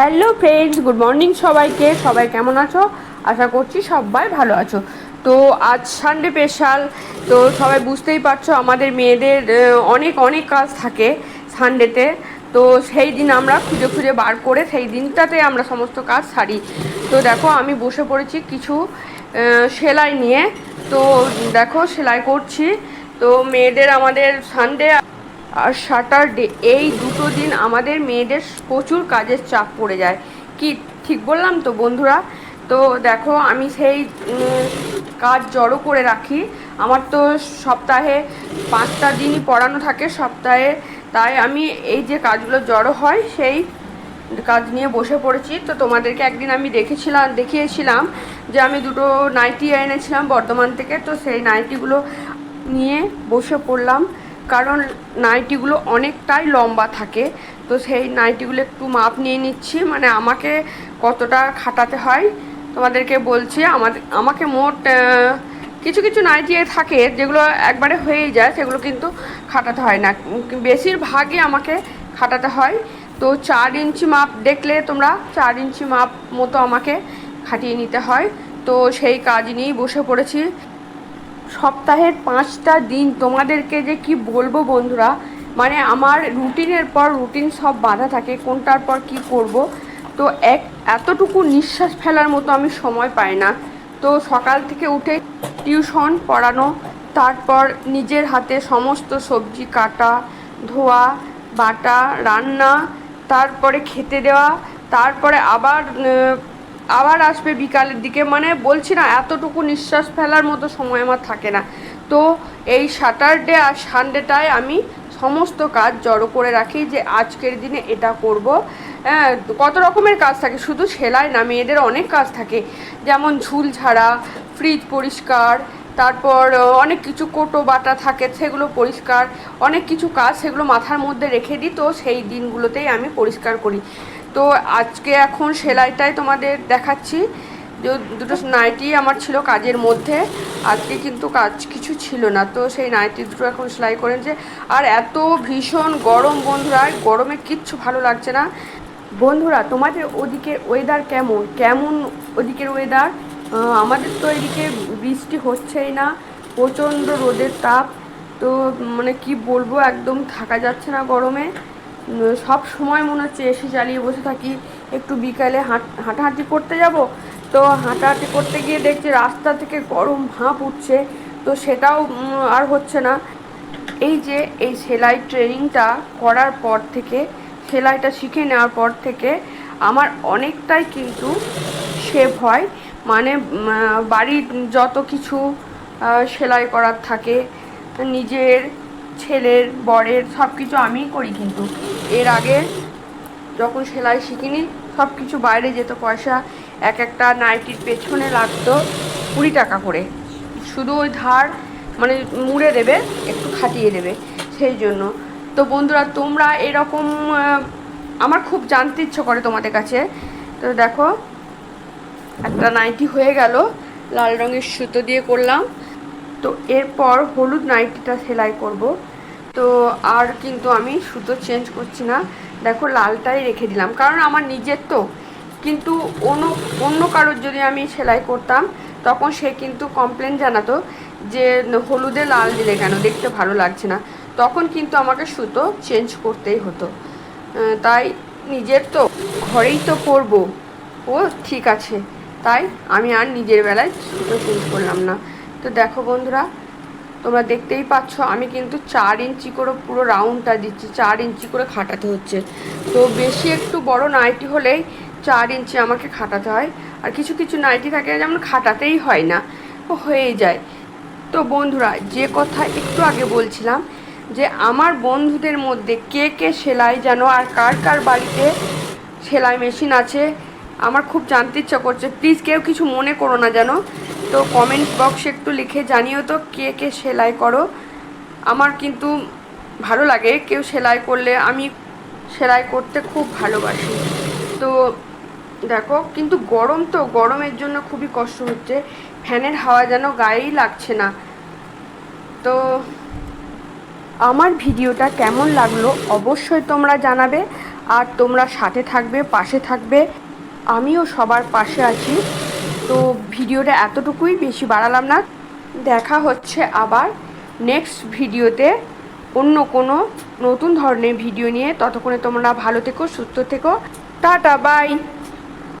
Hello friends, good morning সবাইকে। সবাই কেমন আছো? আশা করছি সবাই ভালো আছো। তো আজ সানডে স্পেশাল তো সবাই বুঝতেই পারছ, আমাদের মেয়েদের অনেক অনেক কাজ থাকে সানডেতে তো সেই দিন আমরা খুঁজে খুঁজে বার করে সেই দিনটাতে আমরা সমস্ত কাজ সারি। তো দেখো, আমি বসে পড়েছি কিছু সেলাই নিয়ে। তো দেখো, সেলাই করছি। তো মেয়েদের আমাদের সানডে আর স্যাটারডে এই দুটো দিন আমাদের মেয়েদের প্রচুর কাজের চাপ পড়ে যায়। কি, ঠিক বললাম তো বন্ধুরা? তো দেখো, আমি সেই কাজ জড়ো করে রাখি। আমার তো সপ্তাহে পাঁচটা দিনই পড়ানো থাকে সপ্তাহে। তাই আমি এই যে কাজগুলো জড়ো হয়, সেই কাজ নিয়ে বসে পড়েছি। তো তোমাদেরকে একদিন আমি দেখেছিলাম, দেখিয়েছিলাম যে আমি দুটো নাইটি এনেছিলাম বর্ধমান থেকে। তো সেই নাইটিগুলো নিয়ে বসে পড়লাম। কারণ নাইটিগুলো অনেকটাই লম্বা থাকে। তো সেই নাইটিগুলো একটু মাপ নিয়ে নিচ্ছি। মানে আমাকে কতটা খাটাতে হয় তোমাদেরকে বলছি। আমাদের আমাকে মোট কিছু কিছু নাইটি থাকে যেগুলো একবারে হয়েই যায়, সেগুলো কিন্তু খাটাতে হয় না। বেশিরভাগই আমাকে খাটাতে হয়। তো চার ইঞ্চি মাপ দেখলে তোমরা চার ইঞ্চি মাপ মতো আমাকে খাটিয়ে নিতে হয়। তো সেই কাজ নিয়েই বসে পড়েছি। সপ্তাহের পাঁচটা দিন তোমাদেরকে যে কি বলব বন্ধুরা মানে আমার রুটিনের পর রুটিন সব বাধা থাকে, কোনটার পর কি করব। তো এক, এতটুকু নিঃশ্বাস ফেলার মতো আমি সময় পাই না। তো সকাল থেকে উঠে টিউশন পড়ানো, তারপর নিজের হাতে সমস্ত সবজি কাটা, ধোয়া, বাটা, রান্না, তারপরে খেতে দেওয়া, তারপরে আবার আবার আসবে বিকালের দিকে। মানে বলছি না, এতটুকু নিঃশ্বাস ফেলার মতো সময় আমার থাকে না। তো এই স্যাটারডে আর সানডেটায় আমি সমস্ত কাজ জড়ো করে রাখি যে আজকের দিনে এটা করব। হ্যাঁ কত রকমের কাজ থাকে, শুধু সেলাই না, মেয়েদের অনেক কাজ থাকে। যেমন ঝুল ঝাড়া, ফ্রিজ পরিষ্কার, তারপর অনেক কিছু কোটো বাটা থাকে, সেগুলো পরিষ্কার, অনেক কিছু কাজ সেগুলো মাথার মধ্যে রেখে দিই। তো সেই দিনগুলোতেই আমি পরিষ্কার করি। তো আজকে এখন সেলাইটাই তোমাদের দেখাচ্ছি। যে দুটো নাইটি আমার ছিল কাজের মধ্যে, আজকে কিন্তু কাজ কিছু ছিল না। তো সেই নাইটি দুটো এখন সেলাই করেছে আর এত ভীষণ গরম বন্ধুরা গরমে কিচ্ছু ভালো লাগছে না। বন্ধুরা, তোমাদের ওদিকের ওয়েদার কেমন? কেমন ওদিকের ওয়েদার আমাদের তো এদিকে বৃষ্টি হচ্ছেই না, প্রচণ্ড রোদের তাপ। তো মানে কি বলব, একদম থাকা যাচ্ছে না গরমে। সব সময় মনে হচ্ছে এসি চালিয়ে বসে থাকি। একটু বিকালে হাঁট, হাঁটাহাঁটি করতে যাব। তো হাঁটাহাঁটি করতে গিয়ে দেখছি রাস্তা থেকে গরম ভাঁপ উঠছে। তো সেটাও আর হচ্ছে না। এই যে, এই সেলাই ট্রেনিংটা করার পর থেকে, সেলাইটা শিখে নেওয়ার পর থেকে আমার অনেকটাই কিন্তু সেভ হয়। মানে বাড়ির যত কিছু সেলাই করার থাকে, নিজের ছেলের, বরের সব কিছু আমিই করি কিন্তু। এর আগে যখন সেলাই শিখিনি সব কিছু বাইরে যেত, পয়সা এক একটা নাইটির পেছনে লাগতো কুড়ি টাকা করে। শুধু ওই ধার মানে মুড়ে দেবে, একটু খাটিয়ে দেবে, সেই জন্য। তো বন্ধুরা, তোমরা এরকম আমার খুব জানতে ইচ্ছে করে তোমাদের কাছে। তো দেখো, একটা নাইটি হয়ে গেল, লাল রঙের সুতো দিয়ে করলাম। তো এরপর হলুদ নাইটিটা সেলাই করব। তো আর কিন্তু আমি সুতো চেঞ্জ করছি না। দেখো লালটাই রেখে দিলাম। কারণ আমার নিজের তো। কিন্তু অন্য অন্য কারোর যদি আমি সেলাই করতাম, তখন সে কিন্তু কমপ্লেন জানাতো যে হলুদে লাল দিলে কেন? দেখতে ভালো লাগছে না। তখন কিন্তু আমাকে সুতো চেঞ্জ করতেই হতো। তাই নিজের তো ঘরেই তো করব। ও, ঠিক আছে। তাই আমি আর নিজের বেলায় সুতো চেঞ্জ করলাম না। তো দেখো বন্ধুরা, তোমরা দেখতেই পাচ্ছ, আমি কিন্তু চার ইঞ্চি করে পুরো রাউন্ডটা দিচ্ছি, চার ইঞ্চি করে খাটাতে হচ্ছে। তো বেশি একটু বড় নাইটি হলেই চার ইঞ্চি আমাকে খাটাতে হয়, আর কিছু কিছু নাইটি থাকে যেমন খাটাতেই হয় না ও হয়েই যায়। তো বন্ধুরা, যে কথা একটু আগে বলছিলাম, যে আমার বন্ধুদের মধ্যে কে কে সেলাই জানো, আর কার কার বাড়িতে সেলাই মেশিন আছে, আমার খুব জানতে ইচ্ছা করছে। প্লিজ কেউ কিছু মনে করো না জানো তো কমেন্ট বক্সে একটু লিখে জানিও তো কে কে সেলাই করো। আমার কিন্তু ভালো লাগে কেউ সেলাই করলে আমি সেলাই করতে খুব ভালোবাসি। তো দেখো, কিন্তু গরম তো, গরমের জন্য খুবই কষ্ট হচ্ছে। ফ্যানের হাওয়া যেন গায়েই লাগছে না। তো আমার ভিডিওটা কেমন লাগল অবশ্যই তোমরা জানাবে। আর তোমরা সাথে থাকবে, পাশে থাকবে। আমিও সবার পাশে আছি। তো ভিডিওটা এতটুকুই, বেশি বাড়ালাম না। দেখা হচ্ছে আবার নেক্সট ভিডিওতে অন্য কোনো নতুন ধরনের ভিডিও নিয়ে। ততক্ষণে তোমরা ভালো থেকো, সুস্থ থেকো। Tata bye